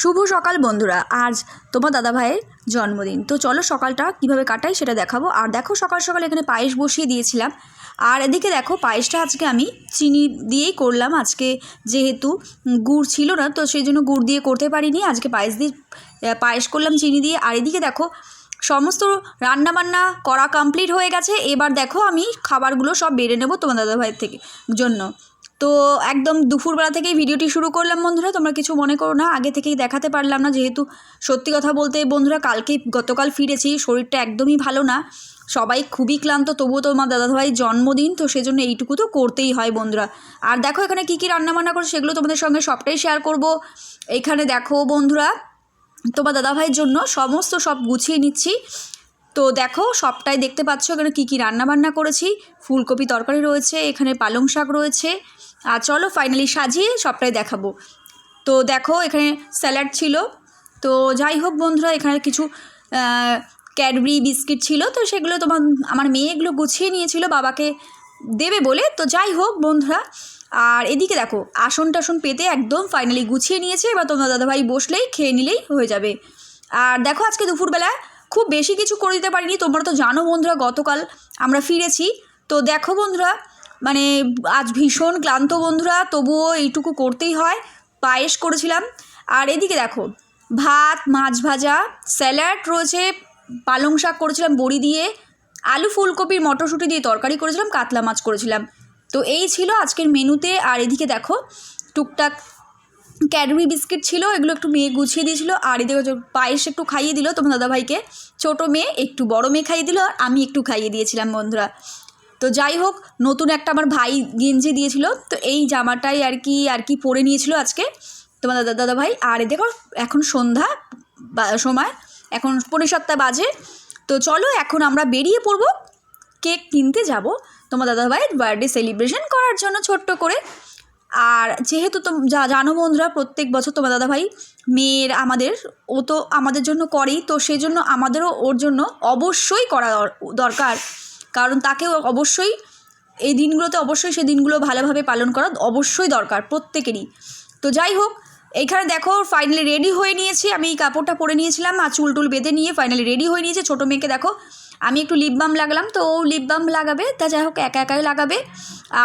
শুভ সকাল বন্ধুরা, আজ তোমার দাদা ভাইয়ের জন্মদিন। তো চলো সকালটা কীভাবে কাটাই সেটা দেখাবো। আর দেখো সকাল সকাল এখানে পায়েস বসিয়ে দিয়েছিলাম। আর এদিকে দেখো পায়েসটা আজকে আমি চিনি দিয়েই করলাম। আজকে যেহেতু গুড় ছিল না, তো সেই জন্য গুড় দিয়ে করতে পারিনি। আজকে পায়েস দিয়ে পায়েস করলাম চিনি দিয়ে। আর এদিকে দেখো সমস্ত রান্না বান্না করা কমপ্লিট হয়ে গেছে। এবার দেখো আমি খাবারগুলো সব বেড়ে নেব তোমার দাদা ভাইয়ের থেকে জন্য। তো একদম দুপুরবেলা থেকেই ভিডিওটি শুরু করলাম বন্ধুরা, তোমরা কিছু মনে করো না, আগে থেকেই দেখাতে পারলাম না, যেহেতু সত্যি কথা বলতে বন্ধুরা কালকেই গতকাল ফিরেছি, শরীরটা একদমই ভালো না, সবাই খুবই ক্লান্ত, তবুও তোমার দাদাভাই জন্মদিন, তো সেজন্য এইটুকু তো করতেই হয় বন্ধুরা। আর দেখো এখানে কী কী রান্নাবান্না করো সেগুলো তোমাদের সঙ্গে সবটাই শেয়ার করব। এখানে দেখো বন্ধুরা, তোমার দাদাভাইয়ের জন্য সমস্ত সব গুছিয়ে নিচ্ছি। তো দেখো সবটাই দেখতে পাচ্ছ, এখানে কী কী রান্না বান্না করেছি, ফুলকপি তরকারি রয়েছে, এখানে পালং শাক রয়েছে আর চলো ফাইনালি সাজিয়ে সবটাই দেখাবো। তো দেখো, এখানে স্যালাড ছিল। তো যাই হোক বন্ধুরা, এখানে কিছু ক্যাডবেরি বিস্কিট ছিল। তো সেগুলো তোমার, আমার মেয়ে এগুলো গুছিয়ে নিয়েছিল, বাবাকে দেবে বলে। তো যাই হোক বন্ধুরা, আর এদিকে দেখো, আসন টাসন পেতে একদম ফাইনালি গুছিয়ে নিয়েছে। এবার তোমার দাদাভাই বসলেই, খেয়ে নিলেই হয়ে যাবে। আর দেখো, আজকে দুপুরবেলা খুব বেশি কিছু করে দিতে পারিনি। তোমরা তো জানো বন্ধুরা, গতকাল আমরা ফিরেছি। তো দেখো বন্ধুরা মানে আজ ভীষণ ক্লান্ত বন্ধুরা, তবুও এইটুকু করতেই হয়। পায়েস করেছিলাম। আর এদিকে দেখো, ভাত, মাছ ভাজা, স্যালাড রয়েছে, পালং শাক করেছিলাম বড়ি দিয়ে, আলু ফুলকপির মটরশুঁটি দিয়ে তরকারি করেছিলাম, কাতলা মাছ করেছিলাম। তো এই ছিল আজকের মেনুতে। আর এদিকে দেখো, টুকটাক ক্যাডবেরি বিস্কিট ছিল, এগুলো একটু মেয়ে গুছিয়ে দিয়েছিল। আর এদিকে পায়েস একটু খাইয়ে দিল তোমার দাদাভাইকে। ছোটো মেয়ে, একটু বড় মেয়ে খাইয়ে দিল, আর আমি একটু খাইয়ে দিয়েছিলাম বন্ধুরা। তো যাই হোক, নতুন একটা আমার ভাই গেঞ্জি দিয়েছিল, তো এই জামাটাই আর কি আর কি পরে নিয়েছিল আজকে তোমার দাদা দাদা ভাই। আর দেখো, এখন সন্ধ্যা সময়, এখন পনেরো সপ্তাহ বাজে। তো চলো, এখন আমরা বেরিয়ে পড়ব, কেক কিনতে যাব তোমার দাদা ভাইয়ের বার্থডে সেলিব্রেশন করার জন্য ছোট্ট করে। আর যেহেতু তো যা, জানো বন্ধুরা, প্রত্যেক বছর তোমার দাদা ভাই মেয়ের আমাদের, ও তো আমাদের জন্য করেই, তো সেই জন্য আমাদেরও ওর জন্য অবশ্যই করা দর- দরকার। কারণ তাকেও অবশ্যই এই দিনগুলোতে অবশ্যই সেই দিনগুলো ভালোভাবে পালন করা অবশ্যই দরকার প্রত্যেকেরই। তো যাই হোক, এইখানে দেখো ফাইনালি রেডি হয়ে নিয়েছি। আমি এই কাপড়টা পরে নিয়েছিলাম আর চুল টুল বেঁধে নিয়ে ফাইনালি রেডি হয়ে নিয়েছে। ছোটো মেয়েকে দেখো, আমি একটু লিপ বাম লাগালাম, তো ও লিপ বাম লাগাবে, তা যাই হোক, একা একাই লাগাবে।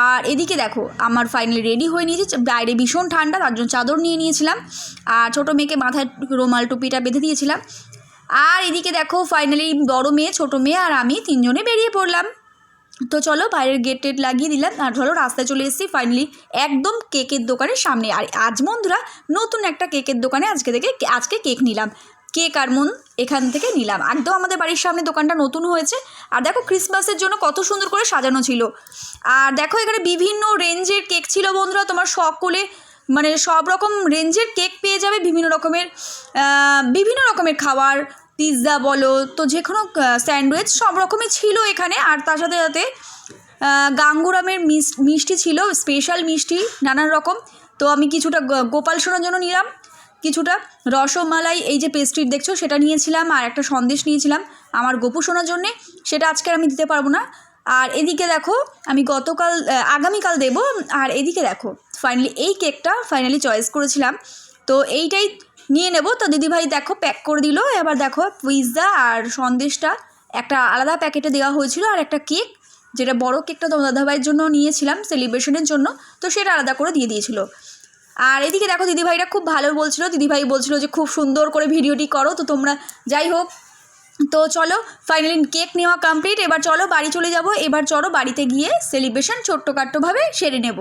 আর এদিকে দেখো, আমার ফাইনালি রেডি হয়ে নিয়েছে। বাইরে ভীষণ ঠান্ডা, তার জন্য চাদর নিয়ে নিয়েছিলাম। আর ছোটো মেয়েকে মাথায় রুমাল টুপিটা বেঁধে দিয়েছিলাম। আর এদিকে দেখো ফাইনালি বড় মেয়ে, ছোটো মেয়ে আর আমি তিনজনে বেরিয়ে পড়লাম। তো চলো, বাইরের গেট টেট লাগিয়ে দিলাম। আর চলো, রাস্তায় চলে এসেছি ফাইনালি একদম কেকের দোকানের সামনে। আর আজ বন্ধুরা, নতুন একটা কেকের দোকানে আজকে থেকে আজকে কেক নিলাম। কেক আর মন এখান থেকে নিলাম। একদম আমাদের বাড়ির সামনে দোকানটা নতুন হয়েছে। আর দেখো, ক্রিসমাসের জন্য কত সুন্দর করে সাজানো ছিল। আর দেখো, এখানে বিভিন্ন রেঞ্জের কেক ছিল বন্ধুরা। তোমার সকলে মানে সব রকম রেঞ্জের কেক পেয়ে যাবে বিভিন্ন রকমের বিভিন্ন রকমের খাবার। পিৎজা বলো, তো যে কোনো স্যান্ডউইচ সব রকমই ছিল এখানে। আর তার সাথে সাথে গাঙ্গুরামের মিষ্টি ছিল, স্পেশাল মিষ্টি, নানান রকম। তো আমি কিছুটা গোপাল সোনার জন্য নিলাম কিছুটা। রসমালাই, এই যে পেস্ট্রি দেখছ, সেটা নিয়েছিলাম আর একটা সন্দেশ নিয়েছিলাম আমার গোপু সোনার জন্যে। সেটা আজকে আমি দিতে পারব না। আর এদিকে দেখো, আমি গতকাল আগামীকাল দেব। আর এদিকে দেখো ফাইনালি এই কেকটা ফাইনালি চয়েস করেছিলাম। তো এইটাই নিয়ে নেব। তো দিদিভাই দেখো প্যাক করে দিল। এবার দেখো পিৎজা আর সন্দেশটা। একটা আলাদা প্যাকেটে দেওয়া হয়েছিল আর একটা কেক যেটা বড় কেকটা দাদাভাইয়ের জন্য নিয়েছিলাম সেলিব্রেশনের জন্য। তো সেটা আলাদা করে দিয়ে দিয়েছিল। আর এদিকে দেখো দিদিভাইরা খুব ভালো বলছিল। দিদিভাই বলছিল যে খুব সুন্দর করে ভিডিওটি করো। তো তোমরা যাই হোক, তো চলো ফাইনালি কেক নেওয়া কমপ্লিট এবার চলো বাড়ি চলে যাব। এবার চলো বাড়িতে গিয়ে সেলিব্রেশন ছোট্টখাট্টোভাবে সেরে নেব।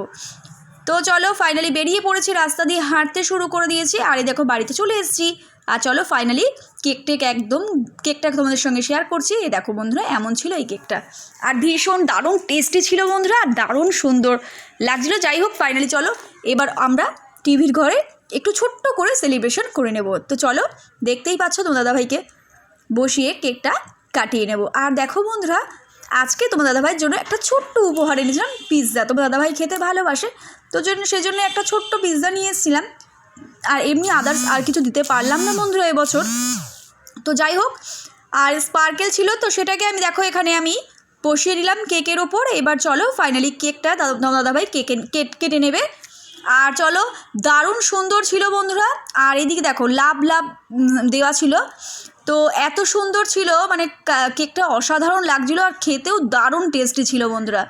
তো চলো ফাইনালি বেরিয়ে পড়েছি, রাস্তা দিয়ে হাঁটতে শুরু করে দিয়েছি। আর এই দেখো, বাড়িতে চলে এসেছি। আর চলো ফাইনালি কেক টেক একদম কেকটা তোমাদের সঙ্গে শেয়ার করছি। এই দেখো বন্ধুরা, এমন ছিল এই কেকটা আর ভীষণ দারুণ টেস্টি ছিল বন্ধুরা, আর দারুণ সুন্দর লাগছিল। যাই হোক ফাইনালি চলো, এবার আমরা টিভির ঘরে একটু ছোট্ট করে সেলিব্রেশন করে নেব। তো চলো, দেখতেই পাচ্ছ তোমার দাদাভাইকে বসিয়ে কেকটা কাটিয়ে নেব। আর দেখো বন্ধুরা, আজকে তোমার দাদাভাইয়ের জন্য একটা ছোট্ট উপহার এনেছিলাম পিৎজা তোমার দাদাভাই খেতে ভালোবাসে তো জন্য সেই জন্য একটা ছোট্ট পিৎজা নিয়ে এসেছিলাম আর এমনি আদার্স আর কিছু দিতে পারলাম না বন্ধুরা এবছর। তো যাই হোক, আর স্পার্কেল ছিল তো সেটাকে আমি দেখো এখানে আমি বসিয়ে দিলাম কেকের ওপর। এবার চলো ফাইনালি কেকটা দাদা দাদাভাই কেকে কেটে নেবে। আর চলো, দারুণ সুন্দর ছিল বন্ধুরা। আর এদিকে দেখো, লাভ লাভ দেওয়া ছিল। তো এত সুন্দর ছিল মানে কেকটা অসাধারণ লাগছিল আর খেতেও দারুণ টেস্টি ছিল বন্ধুরা।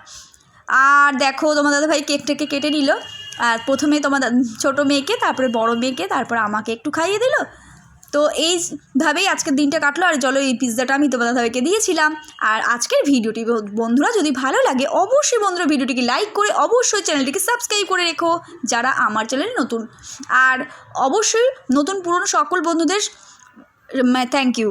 আর দেখো, তোমার দাদাভাই কেকটাকে কেটে নিল। আর প্রথমে তোমার ছোটো মেয়েকে, তারপরে বড় মেয়েকে, তারপর আমাকে একটু খাইয়ে দিল। তো এইভাবেই আজকের দিনটা কাটলো। আর চলো, এই পিৎজাটা আমি তোমার দাদাভাইকে দিয়েছিলাম। আর আজকের ভিডিওটি বন্ধুরা, যদি ভালো লাগে, অবশ্যই বন্ধুরা, ভিডিওটিকে লাইক করে অবশ্যই চ্যানেলটিকে সাবস্ক্রাইব করে রেখো, যারা আমার চ্যানেলে নতুন। আর অবশ্যই নতুন পুরনো সকল বন্ধুদের থ্যাংক ইউ।